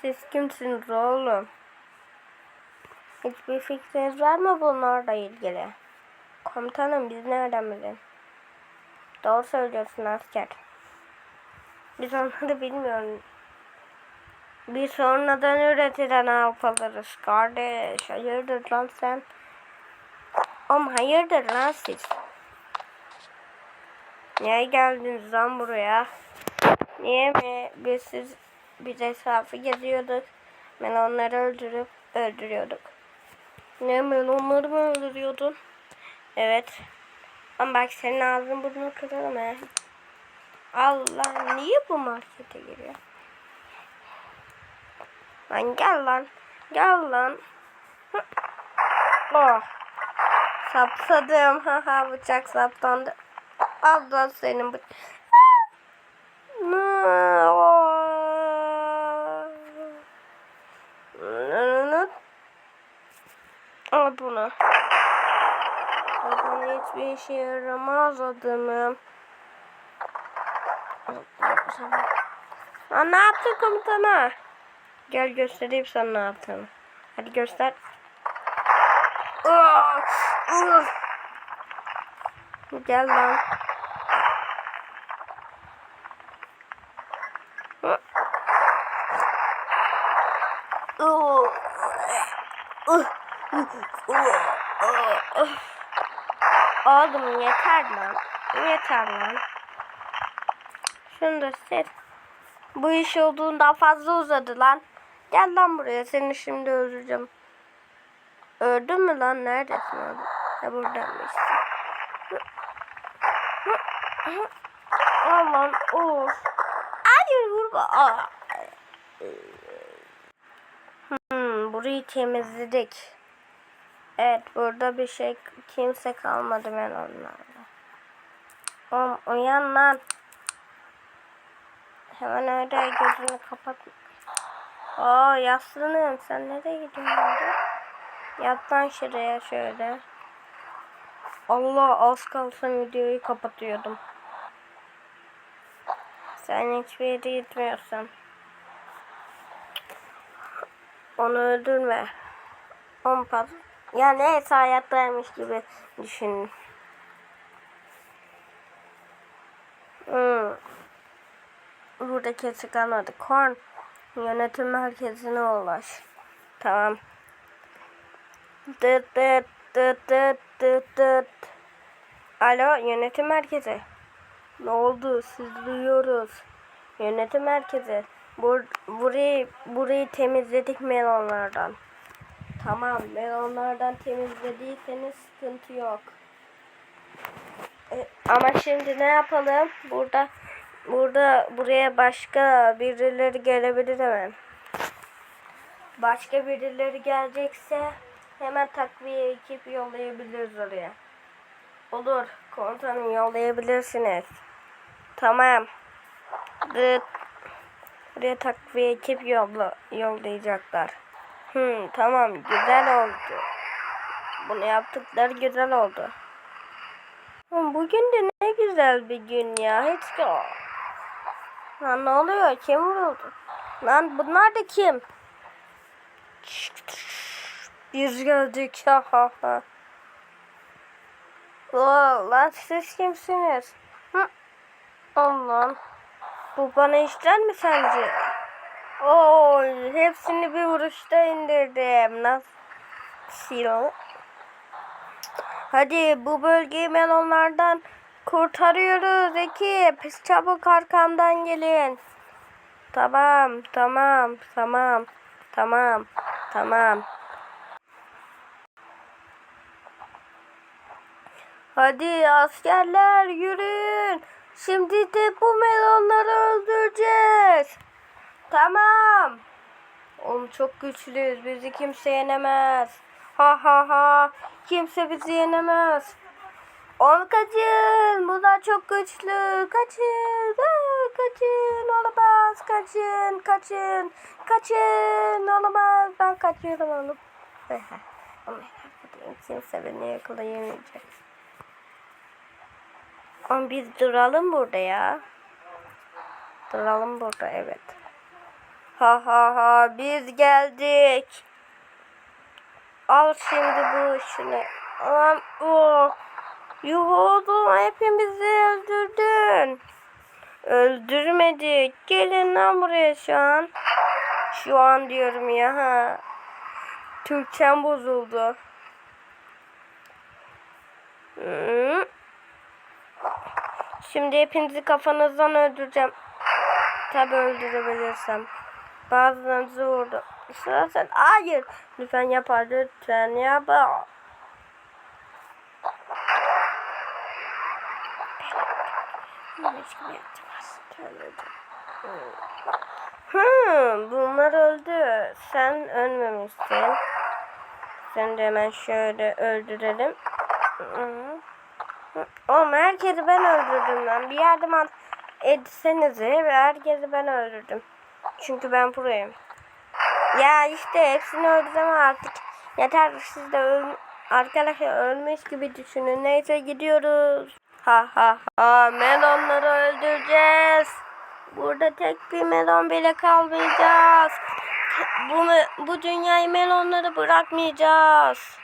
Siz kimsiniz oğlum? Hiçbir fikriniz var mı bunlarla ilgili? Komutanım biz nereden bilelim? Doğru söylüyorsun asker. Biz onları bilmiyoruz. Biz sonradan üretilen alfalarız kardeş. Hayırdır lan sen? Oğlum hayırdır lan siz? Niye geldiniz lan buraya? Niye mi biz siz biz etrafı geziyorduk. Melonları öldürüp öldürüyorduk. Ne melonları mı öldürüyordun? Evet. Ama bak senin ağzın burnunu kırarım he. Allah niye bu markete giriyor? Lan gel lan. Gel lan. Oh. Sapsadım. Haha bıçak saptandı. Al lan senin bıçak. Al bunu. Adamın hiçbir işe yaramaz adamım. Lan ne yaptın komutana? Gel göstereyim sana ne yaptığını. Hadi göster. Ah! Gel lan. Oğlum yeter lan. Yeter lan. Şunu da sil. Bu iş olduğundan fazla uzadı lan. Gel lan buraya seni şimdi öldüreceğim. Öldün mü lan? Neredesin oğlum? Ha buradaymış. Aman of. Hayır vurma. Aa. Hmm, burayı temizledik. Evet burada bir şey kimse kalmadı ben onlarla. Oğlum uyan lan. Hemen öyle gözünü kapat. Aa yaslanıyorum. Sen nereye gidiyorsun burada? Yat şuraya şöyle. Allah az kalsın videoyu kapatıyordum. Sen hiçbir yere gitmiyorsun. Onu öldürme. On pas. Ya neyse hayattaymış gibi düşün. Hmm. Burada keçi kalmadı. Korn yönetim merkezine ulaş. Tamam. Dıt dıt dıt dıt dıt dıt. Alo yönetim merkezi. Ne oldu? Siz duyuyoruz. Yönetim merkezi. Bur burayı burayı temizledik melonlardan. Tamam melonlardan temizlediyseniz sıkıntı yok. E, ama şimdi ne yapalım? Burada burada buraya başka birileri gelebilir hemen. Başka birileri gelecekse hemen takviye ekip yollayabiliriz oraya. Olur. Komutanım yollayabilirsiniz. Tamam. Buraya takviye ekip yolla, yollayacaklar. Hmm, tamam güzel oldu. Bunu yaptıkları güzel oldu. Oğlum Bugün de ne güzel bir gün ya. Hiç. Lan ne oluyor? Kim vuruldu? Lan bunlar da kim? Biz geldik. Ha ha ha. Oo, lan siz kimsiniz? Hı? Allah'ım. Bu bana işler mi sence? Oo, hepsini bir vuruşta indirdim. Nasıl? Hadi bu bölgeyi melonlardan kurtarıyoruz ekip. Çabuk arkamdan gelin. Tamam, tamam, tamam, tamam, tamam. Hadi askerler yürüyün. Şimdi de bu melonları öldüreceğiz. Tamam. Oğlum çok güçlüyüz. Bizi kimse yenemez. Ha ha ha. Kimse bizi yenemez. Oğlum kaçın. Bunlar çok güçlü. Kaçın. Kaçın. Olamaz. Kaçın. Kaçın. Kaçın. Olamaz. Ben kaçıyorum oğlum. Kimse beni yakalayamayacak. Ama biz duralım burada ya. Duralım burada evet. Ha ha ha biz geldik. Al şimdi bu işini. Aman o. Yuh oğlum hepimizi öldürdün. Öldürmedik. Gelin lan buraya şu an. Şu an diyorum ya ha. Türkçem bozuldu. Hı. Şimdi hepinizi kafanızdan öldüreceğim. Tabi öldürebilirsem. Bazılarınızı vurdu. Sıra sen. Hayır. Lütfen yapar. Lütfen yapar. Hmm, bunlar öldü. Sen ölmemişsin. Sen de hemen şöyle öldürelim. Hı. Oğlum herkesi ben öldürdüm lan. Bir yardım al etsenize herkesi ben öldürdüm. Çünkü ben burayım. Ya işte hepsini öldürdüm artık. Yeter siz de öl arkadaşlar ölmüş gibi düşünün. Neyse gidiyoruz. Ha ha ha melonları öldüreceğiz. Burada tek bir melon bile kalmayacağız. Bu, bu dünyayı melonları bırakmayacağız.